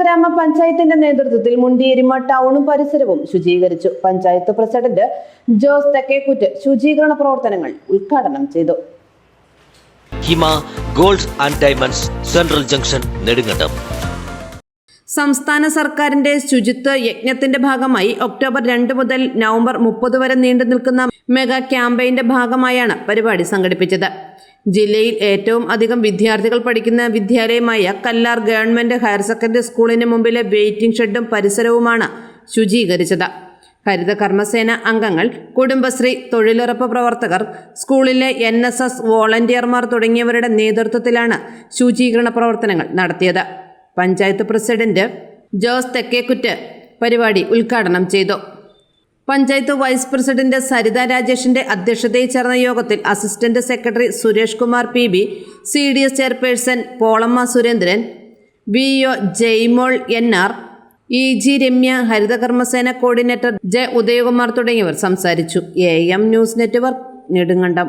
ഗ്രാമപഞ്ചായത്തിന്റെ നേതൃത്വത്തിൽ മുണ്ടിയെരിമ ടൗണും പരിസരവും ശുചീകരിച്ചു. പഞ്ചായത്ത് പ്രസിഡന്റ് ജോസ് തെക്കേക്കുറ്റ് ശുചീകരണ പ്രവർത്തനങ്ങൾ ഉദ്ഘാടനം ചെയ്തു. Hima gold and diamonds central junction Nedumkandam. സംസ്ഥാന സർക്കാരിന്റെ ശുചിത്വ യജ്ഞത്തിന്റെ ഭാഗമായി ഒക്ടോബർ രണ്ട് മുതൽ നവംബർ മുപ്പത് വരെ നീണ്ടു നിൽക്കുന്ന മെഗാ ക്യാമ്പയിന്റെ ഭാഗമായാണ് പരിപാടി സംഘടിപ്പിച്ചത്. ജില്ലയിൽ ഏറ്റവും അധികം വിദ്യാർത്ഥികൾ പഠിക്കുന്ന വിദ്യാലയമായ കല്ലാർ ഗവൺമെന്റ് ഹയർ സെക്കൻഡറി സ്കൂളിന് മുമ്പിലെ വെയിറ്റിംഗ് ഷെഡും പരിസരവുമാണ് ശുചീകരിച്ചത്. ഹരിത കർമ്മസേന അംഗങ്ങൾ കുടുംബശ്രീ തൊഴിലുറപ്പ് പ്രവർത്തകർ സ്കൂളിലെ എൻ എസ് എസ് വോളണ്ടിയർമാർ തുടങ്ങിയവരുടെ നേതൃത്വത്തിലാണ് ശുചീകരണ പ്രവർത്തനങ്ങൾ നടത്തിയത്. പഞ്ചായത്ത് പ്രസിഡന്റ് ജോസ് തെക്കേക്കുറ്റ് പരിപാടി ഉദ്ഘാടനം ചെയ്തു. പഞ്ചായത്ത് വൈസ് പ്രസിഡന്റ് സരിത രാജേഷിന്റെ അധ്യക്ഷതയിൽ ചേർന്ന യോഗത്തിൽ assistant secretary Suresh Kumar P B C D S chairperson Polamma Surendran V O Jaimol N R E G Ramya ഹരിതകർമ്മസേന കോർഡിനേറ്റർ ജെ ഉദയകുമാർ തുടങ്ങിയവർ സംസാരിച്ചു. A M news network Nedumkandam.